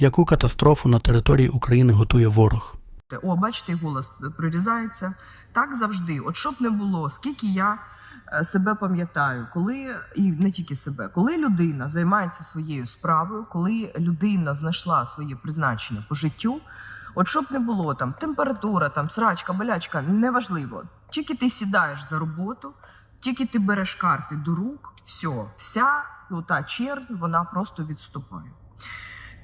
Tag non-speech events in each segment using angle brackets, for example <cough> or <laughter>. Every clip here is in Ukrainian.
Яку катастрофу на території України готує ворог? О, бачите, голос прорізається. Так завжди. От щоб не було, скільки я е, себе пам'ятаю, коли і не тільки себе, коли людина займається своєю справою, коли людина знайшла своє призначення по життю, от щоб не було там температура, там срачка, болячка, неважливо. Тільки ти сідаєш за роботу, тільки ти береш карти до рук, все, вся ну, та чернь, вона просто відступає.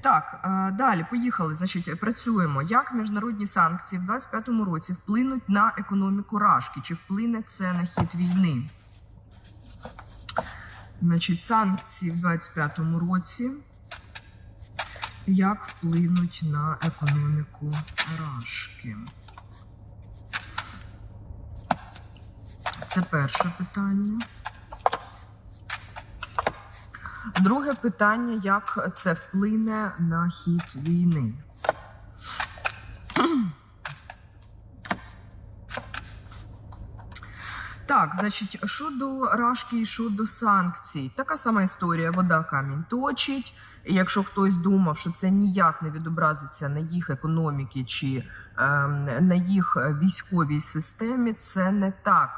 Так, е, далі поїхали. Значить, працюємо. Як міжнародні санкції в 2025 році вплинуть на економіку Рашки? Чи вплине це на хід війни? Значить, санкції в 2025 році. Як вплинуть на економіку Рашки? Це перше питання. Друге питання: як це вплине на хід війни? Так, значить, щодо рашки і щодо санкцій, така сама історія. Вода камінь точить. І якщо хтось думав, що це ніяк не відобразиться на їх економіки чи ем, на їх військовій системі, це не так.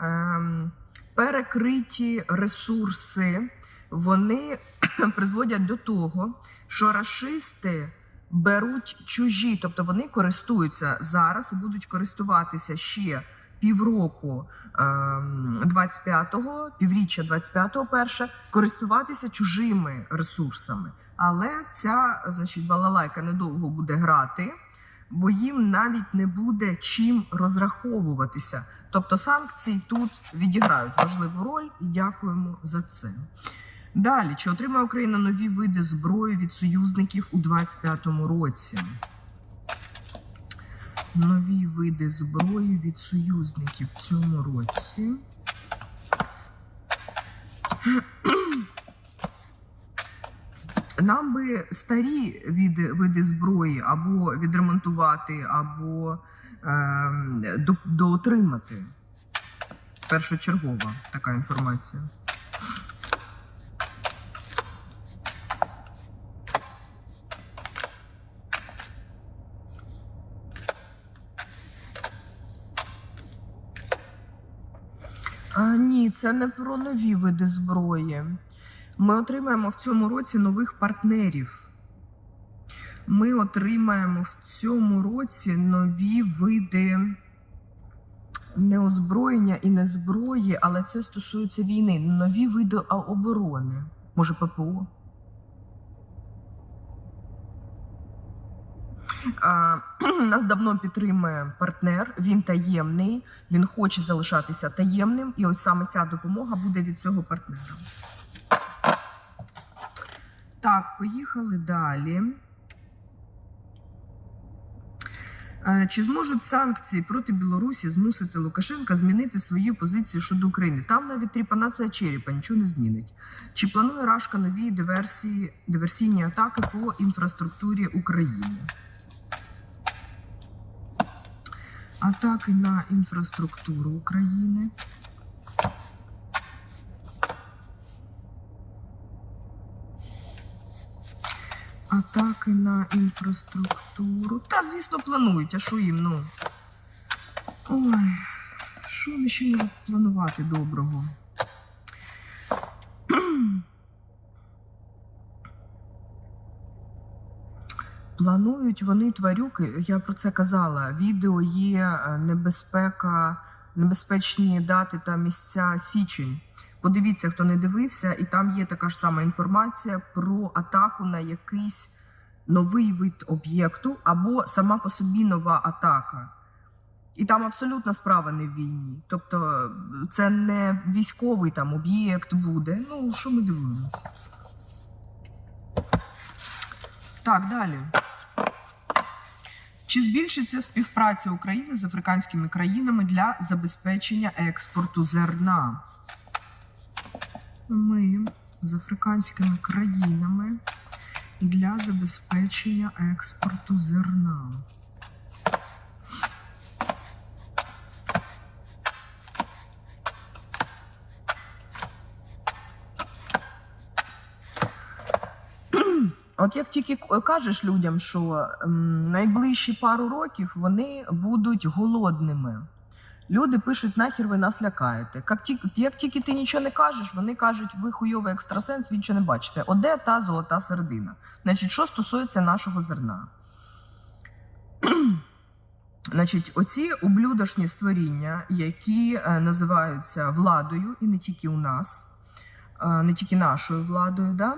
Ем, перекриті ресурси вони <clears throat> призводять до того, що рашисти беруть чужі, тобто вони користуються зараз і будуть користуватися ще півроку ем, 25-го, півріччя 25-го перше, користуватися чужими ресурсами. Але ця, значить, балалайка недовго буде грати, бо їм навіть не буде чим розраховуватися. Тобто санкції тут відіграють важливу роль і дякуємо за це. Далі, чи отримає Україна нові види зброї від союзників у 2025 році? Нові види зброї від союзників в цьому році. Нам би старі види, види зброї або відремонтувати, або ем, до, доотримати. Першочергова така інформація. А, ні, це не про нові види зброї. Ми отримаємо в цьому році нових партнерів. Ми отримаємо в цьому році нові види не озброєння і не зброї, але це стосується війни. Нові види оборони. Може, ППО? <clears throat> нас давно підтримує партнер. Він таємний, він хоче залишатися таємним, і ось саме ця допомога буде від цього партнера. Так, поїхали далі. Е, Чи зможуть санкції проти Білорусі змусити Лукашенка змінити свою позицію щодо України? Там навіть тріпанація черепа нічого не змінить. Чи планує Рашка нові диверсії, диверсійні атаки по інфраструктурі України? Атаки на інфраструктуру України. Атаки на інфраструктуру. Та, звісно, планують, а що їм, ну. Ой, що вони ще можуть планувати доброго? Планують вони тварюки, я про це казала. Відео є е, небезпека, небезпечні дати та місця січень. Подивіться, хто не дивився, і там є така ж сама інформація про атаку на якийсь новий вид об'єкту або сама по собі нова атака. І там абсолютно справа не в війні. Тобто це не військовий там об'єкт буде. Ну, що ми дивимося? Так, далі. Чи збільшиться співпраця України з африканськими країнами для забезпечення експорту зерна? Ми з африканськими країнами для забезпечення експорту зерна. От як тільки кажеш людям, що ем, найближчі пару років вони будуть голодними. Люди пишуть, нахер ви нас лякаєте. Як тільки, як тільки ти нічого не кажеш, вони кажуть, ви хуйовий екстрасенс, ви нічого не бачите. Оде та золота середина. Значить, що стосується нашого зерна. <clears throat> Значить, оці ублюдочні створіння, які е, називаються владою, і не тільки у нас, е, не тільки нашою владою, да,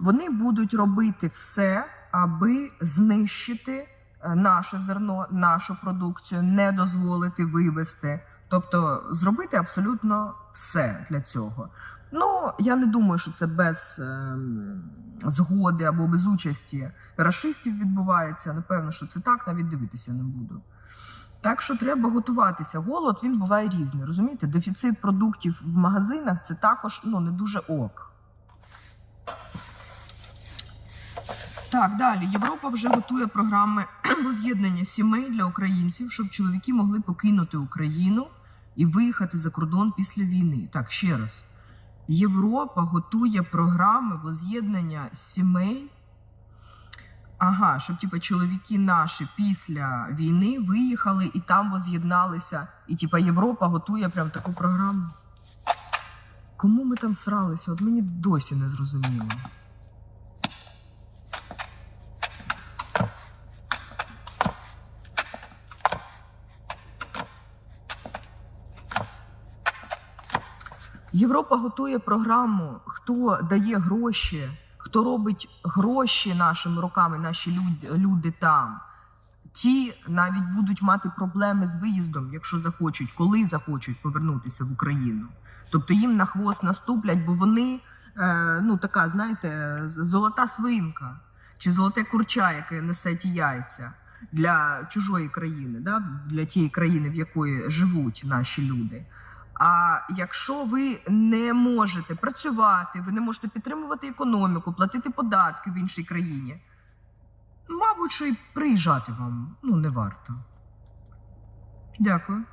вони будуть робити все, аби знищити е, наше зерно, нашу продукцію, не дозволити вивести, тобто зробити абсолютно все для цього. Ну, я не думаю, що це без ем, згоди або без участі рашистів відбувається. Напевно, що це так, навіть дивитися не буду. Так що треба готуватися. Голод він буває різний. Розумієте, дефіцит продуктів в магазинах це також ну, не дуже ок. Так, далі. Європа вже готує програми <clears throat> воз'єднання сімей для українців, щоб чоловіки могли покинути Україну і виїхати за кордон після війни. Так, ще раз. Європа готує програми воз'єднання сімей. Ага, щоб типу, чоловіки наші після війни виїхали і там воз'єдналися. І типу, Європа готує прям таку програму. Кому ми там сралися? От мені досі не зрозуміло. Європа готує програму, хто дає гроші, хто робить гроші нашими руками, наші люди, люди там. Ті навіть будуть мати проблеми з виїздом, якщо захочуть, коли захочуть повернутися в Україну. Тобто їм на хвост наступлять, бо вони е, ну така, знаєте, золота свинка чи золоте курча, яке несе ті яйця для чужої країни, да? для тієї країни, в якої живуть наші люди. А якщо ви не можете працювати, ви не можете підтримувати економіку, платити податки в іншій країні, мабуть, що і приїжджати вам ну, не варто. Дякую.